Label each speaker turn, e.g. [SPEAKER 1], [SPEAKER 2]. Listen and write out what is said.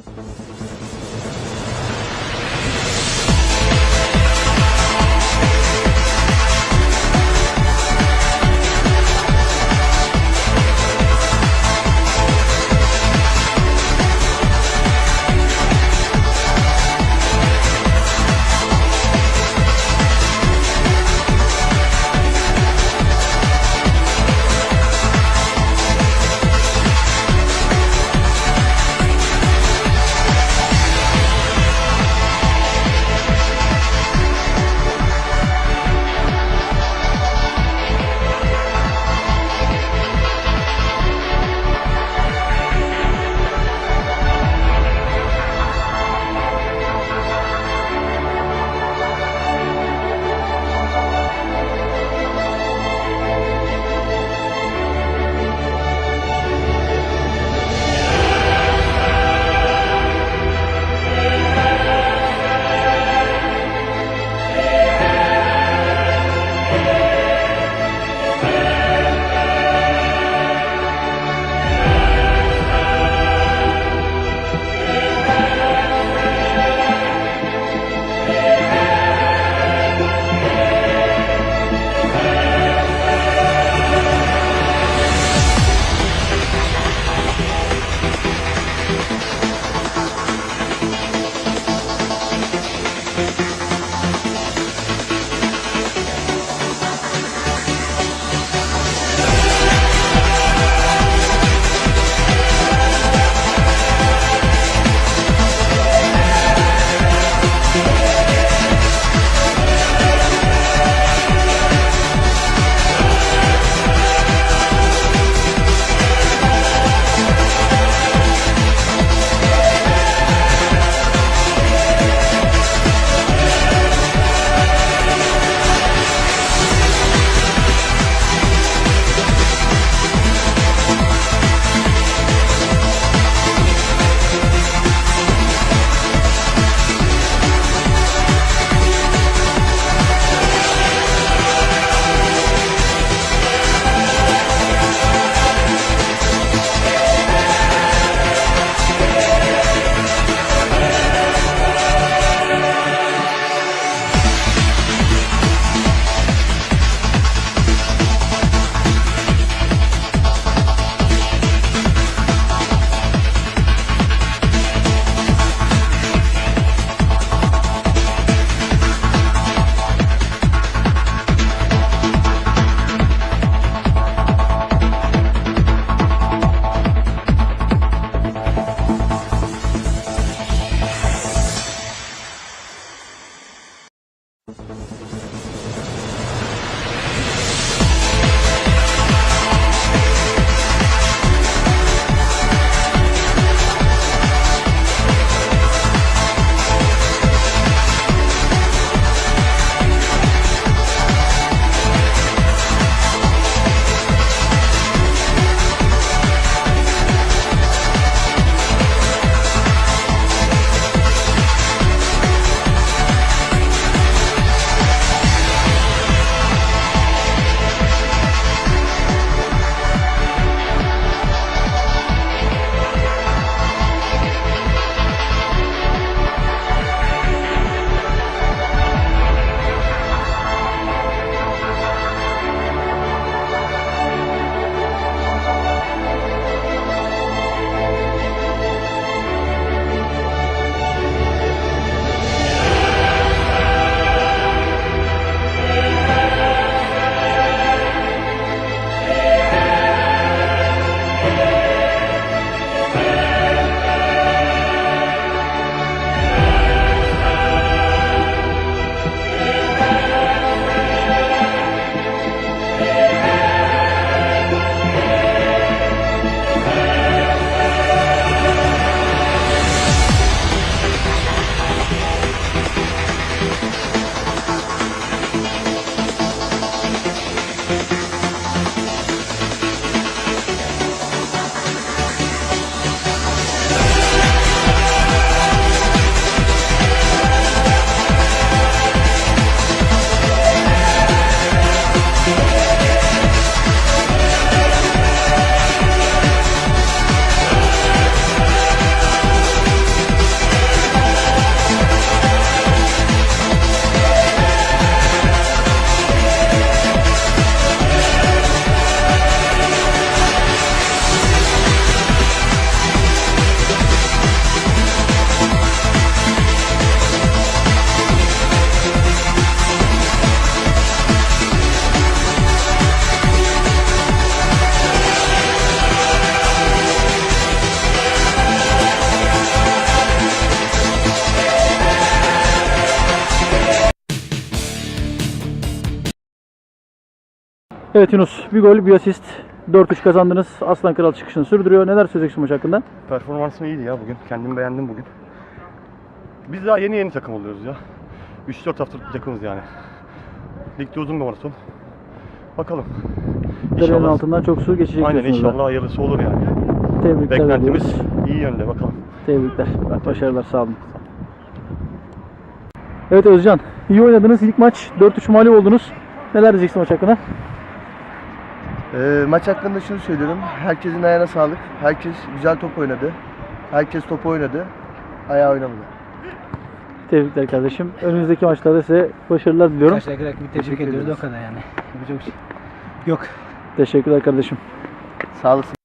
[SPEAKER 1] Thank you. Evet Yunus bir gol bir asist. 4-3 kazandınız. Aslan Kral çıkışını sürdürüyor. Neler söyleyeceksin maç hakkında?
[SPEAKER 2] Performansım iyiydi ya bugün. Kendimi beğendim bugün. Biz daha yeni yeni takım oluyoruz ya. 3-4 haftalık bir takımız yani. Ligde uzun bir maraton. Bakalım.
[SPEAKER 1] Derenin altından çok su geçecek
[SPEAKER 2] Aynen
[SPEAKER 1] diyorsunuz da.
[SPEAKER 2] inşallah hayırlısı olur yani.
[SPEAKER 1] Tebrikler
[SPEAKER 2] Beklentimiz
[SPEAKER 1] ediyoruz.
[SPEAKER 2] iyi yönde bakalım.
[SPEAKER 1] Tebrikler. Başarılar sağ olun. Evet Özcan. iyi oynadınız. İlk maç 4-3 mağlup oldunuz. Neler diyeceksin maç hakkında?
[SPEAKER 3] Ee, maç hakkında şunu söylüyorum. Herkesin ayağına sağlık. Herkes güzel top oynadı. Herkes top oynadı. Ayağı oynamadı.
[SPEAKER 1] Tebrikler kardeşim. Önümüzdeki maçlarda size başarılar diliyorum.
[SPEAKER 4] Karşıdaki rakibi tebrik ediyoruz o kadar yani. Yapacak bir şey yok.
[SPEAKER 1] Teşekkürler kardeşim.
[SPEAKER 3] Sağ olasın.